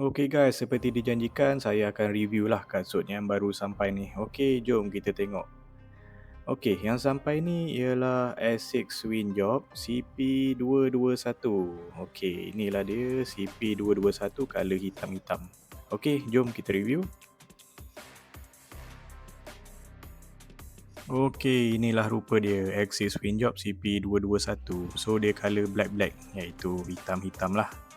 Okey guys, seperti dijanjikan saya akan review lah kasut yang baru sampai ni. Okey, jom kita tengok. Okey, yang sampai ni ialah Essex Windjob CP221. Okey, inilah dia CP221 color hitam-hitam. Okey, jom kita review. Okey, inilah rupa dia Axis Windjob CP221. So dia color black-black iaitu hitam-hitam lah.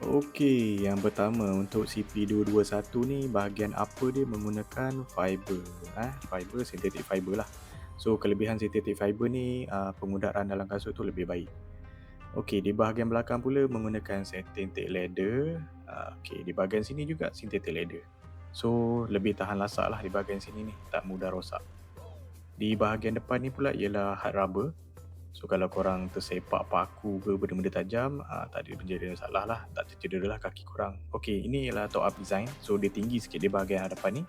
Okey, yang pertama untuk CP221 ni bahagian upper dia menggunakan fiber eh, fiber synthetic fiber lah. So kelebihan synthetic fiber ni uh, pengudaran dalam kasut tu lebih baik. Okey, di bahagian belakang pula menggunakan synthetic leather. Uh, Okey, di bahagian sini juga synthetic leather. So lebih tahan lasak lah di bahagian sini ni, tak mudah rosak. Di bahagian depan ni pula ialah hard rubber. So kalau korang tersepak paku ke benda-benda tajam, uh, tak ada menjadi masalah lah. Tak tercedera lah kaki korang. Okey, ini ialah top up design. So dia tinggi sikit di bahagian hadapan ni.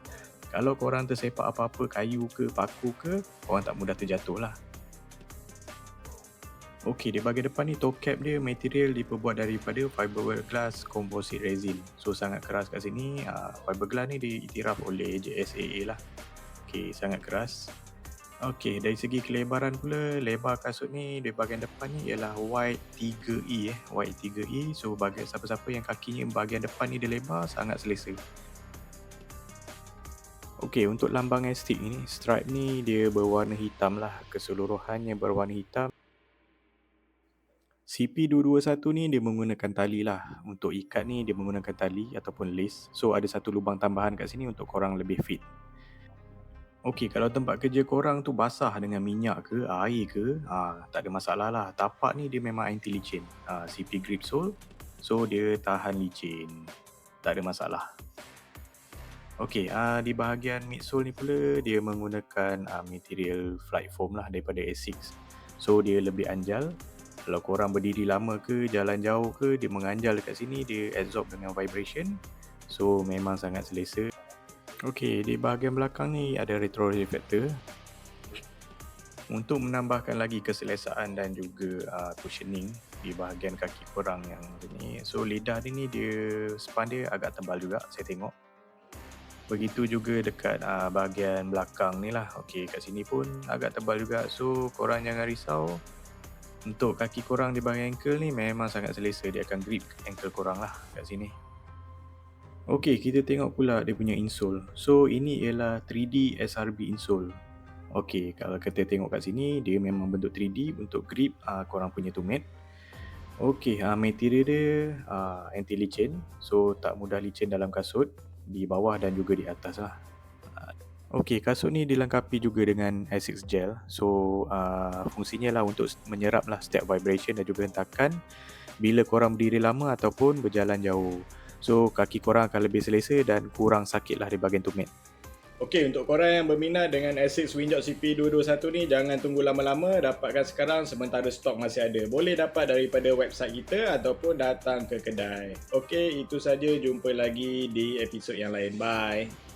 Kalau korang tersepak apa-apa kayu ke paku ke, korang tak mudah terjatuh lah. Okey, di bahagian depan ni toe cap dia material diperbuat daripada fiberglass composite resin. So sangat keras kat sini. Uh, fiberglass ni diiktiraf oleh JSAA lah. Okey, sangat keras. Okey, dari segi kelebaran pula, lebar kasut ni di bahagian depan ni ialah wide 3E eh, wide 3E. So bagi siapa-siapa yang kakinya bahagian depan ni dia lebar sangat selesa. Okey, untuk lambang estik ni, stripe ni dia berwarna hitam lah. Keseluruhannya berwarna hitam. CP221 ni dia menggunakan tali lah. Untuk ikat ni dia menggunakan tali ataupun lace. So ada satu lubang tambahan kat sini untuk korang lebih fit. Okey, kalau tempat kerja korang tu basah dengan minyak ke, air ke, ha, tak ada masalah lah. Tapak ni dia memang anti licin. Ha, CP Grip Sole, so dia tahan licin. Tak ada masalah. Okey, ha, di bahagian midsole ni pula, dia menggunakan ha, material flight foam lah daripada Essex. So, dia lebih anjal. Kalau korang berdiri lama ke, jalan jauh ke, dia menganjal dekat sini, dia absorb dengan vibration. So, memang sangat selesa. Okey, di bahagian belakang ni ada retro reflector untuk menambahkan lagi keselesaan dan juga uh, cushioning di bahagian kaki korang yang ni. So lidah ni dia span dia agak tebal juga saya tengok. Begitu juga dekat uh, bahagian belakang ni lah. Okey, kat sini pun agak tebal juga. So korang jangan risau. Untuk kaki korang di bahagian ankle ni memang sangat selesa. Dia akan grip ankle korang lah kat sini. Okey, kita tengok pula dia punya insole. So, ini ialah 3D SRB insole. Okey, kalau kita tengok kat sini, dia memang bentuk 3D untuk grip uh, korang punya tumit. Okey, uh, material dia uh, anti licin. So, tak mudah licin dalam kasut. Di bawah dan juga di atas lah. Okey, kasut ni dilengkapi juga dengan Essex Gel. So, uh, fungsinya lah untuk menyerap lah setiap vibration dan juga hentakan bila korang berdiri lama ataupun berjalan jauh. So kaki korang akan lebih selesa dan kurang sakit lah di bahagian tumit. Okey, untuk korang yang berminat dengan Essex Windjot CP221 ni, jangan tunggu lama-lama. Dapatkan sekarang sementara stok masih ada. Boleh dapat daripada website kita ataupun datang ke kedai. Okey, itu saja. Jumpa lagi di episod yang lain. Bye.